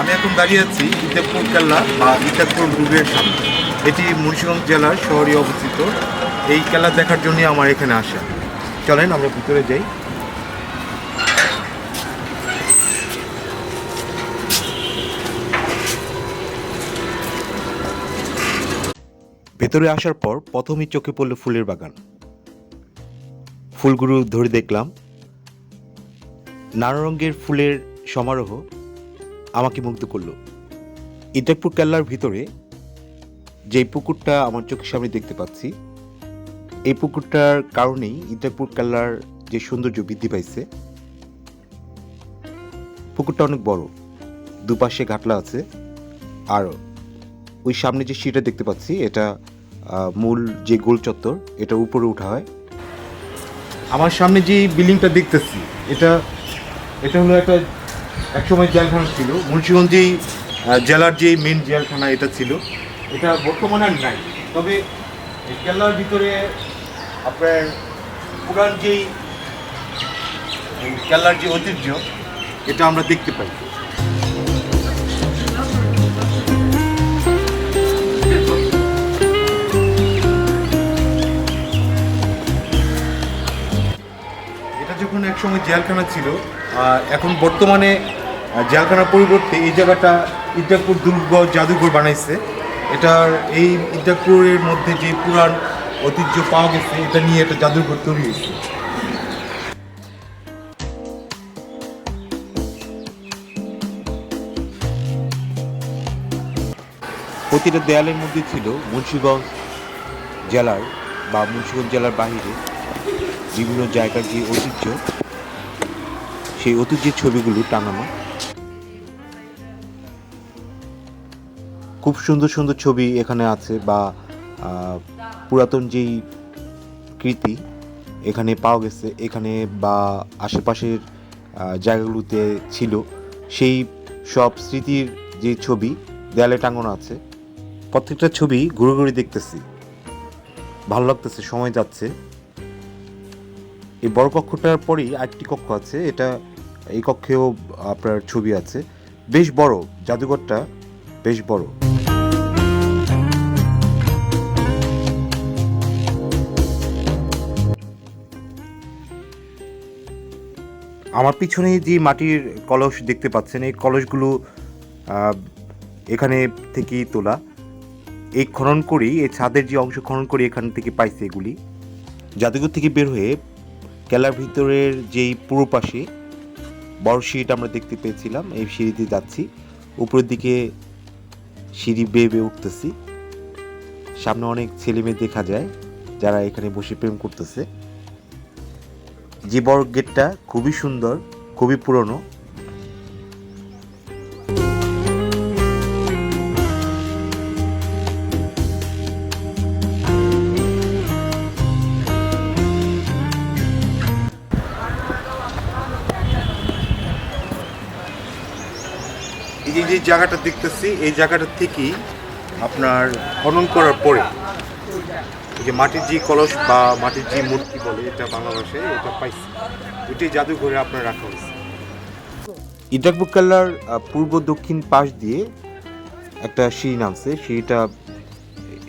আমি এখন দাঁড়িয়ে আছি ইতাবপুর কেল্লা বা ইতাবপুর দুর্গের সামনে। এটি মুন্সিগঞ্জ জেলার শহরে অবস্থিত। এই কেল্লা দেখার জন্য আমার এখানে আসা। চলেন, আমরা ভিতরে যাই। ভেতরে আসার পর প্রথমেই চোখে পড়ল ফুলের বাগান। ফুলগুলো ধরে দেখলাম। নানা রঙের ফুলের সমারোহ আমাকে মুগ্ধ করল। ইটাকপুর কেল্লার ভিতরে যে পুকুরটা আমার চোখের সামনে দেখতে পাচ্ছি, এই পুকুরটার কারণেই ইটাকপুর কেল্লার যে সৌন্দর্য বৃদ্ধি পাইছে, পুকুরটা অনেক বড়, দুপাশে ঘাটলা আছে, আর ওই সামনে যে সিঁড়িটা দেখতে পাচ্ছি, এটা মূল যে গোল চত্বর, এটা উপরে উঠা হয়। আমার সামনে যে বিল্ডিংটা দেখতেছি, এটা এটা হলো একটা একসময় জেলখানা ছিল। মুন্সিগঞ্জেই জেলার যে মেন জেলখানা এটা ছিল। এটা বর্তমানে আর নাই। তবে কেল্লার ভিতরে আপনার পুরান যেই কেল্লার যে ঐতিহ্য, এটা আমরা দেখতে পাই। একসময় জেলখানা ছিল, আর এখন বর্তমানে জেলখানার পরিবর্তে এই জায়গাটা ইদ্যাপুর দুর্গ জাদুঘর বানাইছে। এটার এই ইদ্যাপুরের মধ্যে যে পুরান ঐতিহ্য পাওয়া গেছে, এটা নিয়ে একটা জাদুঘর তৈরি হয়েছে। প্রতিটা দেয়ালের মধ্যে ছিল মুন্সিগঞ্জ জেলার বা মুন্সিগঞ্জ জেলার বাহিরে বিভিন্ন জায়গার যে ঐতিহ্য সেই অতীতের ছবিগুলো টাঙানো খুব সুন্দর সুন্দর ছবি এখানে আছে বা পুরাতন যেই কৃতি এখানে পাওয়া গেছে, এখানে বা আশেপাশের জায়গাগুলোতে ছিল, সেই সব স্মৃতির যে ছবি দেয়ালে টাঙানো আছে, প্রত্যেকটা ছবি ঘুরে ঘুরে দেখতেছি, ভালো লাগতেছে, সময় যাচ্ছে। এই বড় কক্ষটার পরেই আরেকটি কক্ষ আছে, এটা এই কক্ষেও আপনার ছবি আছে। বেশ বড়, জাদুঘরটা বেশ বড়। আমার পিছনে যে মাটির কলস দেখতে পাচ্ছেন, এই কলসগুলো এখানে থেকেই তোলা। এই খনন করি এই ছাদের যে অংশ খনন করি এখান থেকে পাইছে এগুলি। জাদুঘর থেকে বের হয়ে কেলার ভিতরের যেই পুরো পাশে বড় সিঁড়িটা আমরা দেখতে পেয়েছিলাম, এই সিঁড়িতে যাচ্ছি। উপরের দিকে সিঁড়ি বেয়ে বেয়ে উঠতেছি। সামনে অনেক ছেলে মেয়ে দেখা যায়, যারা এখানে বসে প্রেম করতেছে। যে বড় গেটটা খুবই সুন্দর, খুবই পুরনো। এই যে জায়গাটা দেখতেছি, এই জায়গাটা থেকেই আপনার খনন করার পরে যে মাটির যে কলস বা মাটির যে মূর্তি বলে এটা বাংলা ভাষায় এটা পাইছি। এটি জাদুঘরে আপনার রাখা হয়েছে। ইটাকবুক কেল্লার পূর্ব দক্ষিণ পাশ দিয়ে একটা সিঁড়ি নামছে। সিঁড়িটা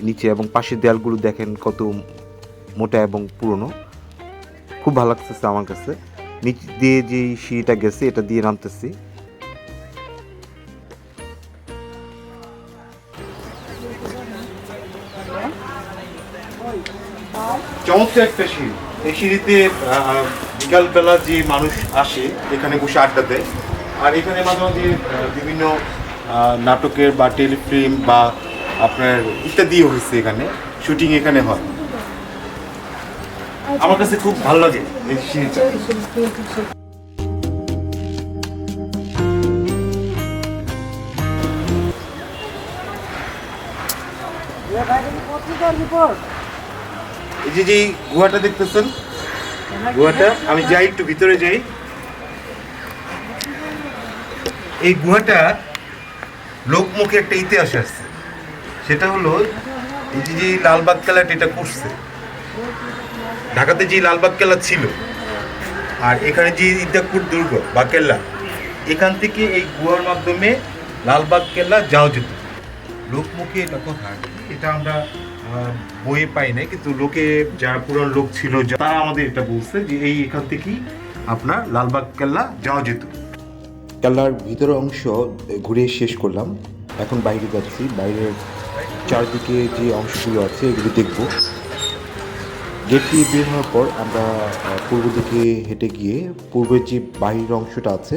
নিচে এবং পাশের দেয়ালগুলো দেখেন কত মোটা এবং পুরনো। খুব ভালো লাগতেছে আমার কাছে। নিচ দিয়ে যে সিঁড়িটা গেছে, এটা দিয়ে নামতেছি। চমৎকার একটা সিঁড়ি। এই সিঁড়িতে বিকালবেলা যে মানুষ আসে, এখানে বসে আড্ডা দেয়। আর এখানে মাঝে বিভিন্ন নাটকের বা টেলিফিল্ম বা আপনার ইত্যাদিও হয়েছে এখানে। শুটিং এখানে হয়। আমার কাছে খুব ভালো লাগে এই সিঁড়িটা। এই যে যে গুহাটা দেখতেছেন, গুহাটা, আমি যাই, একটু ভিতরে যাই। এই গুহাটা লোকমুখে একটা ইতিহাস আসছে। সেটা হলো, এই যে যে লালবাগ কেলাটা এটা করছে, ঢাকাতে যে লালবাগ কেল্লা ছিল, আর এখানে যে ইদাপুর দুর্গ বা কেল্লা, এখান থেকে এই গুহার মাধ্যমে লালবাগ কেল্লা যাওয়া যেত। লোকমুখে এটা কথা, এটা আমরা বইয়ে পাই নাই, কিন্তু লোকে, যারা পুরান লোক ছিল তারা আমাদের এটা বলছে যে এই এখান থেকেই আপনার লালবাগ কেল্লা যাওয়া যেত। কেল্লার ভিতরের অংশ ঘুরে শেষ করলাম। এখন বাইরে যাচ্ছি। বাইরের চারদিকে যে অংশগুলো আছে, এগুলো দেখব। গেট দিয়ে বের হওয়ার পর আমরা পূর্ব দিকে হেঁটে গিয়ে, পূর্বের যে বাহির অংশটা আছে,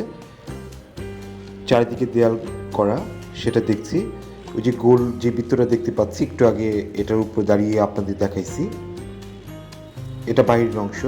চারিদিকে দেয়াল করা, সেটা দেখছি। ওই যে গোল যে বৃত্তটা দেখতে পাচ্ছি, একটু আগে এটার উপর দাঁড়িয়ে আপনাদের দেখাইছি। এটা বাইরের অংশ।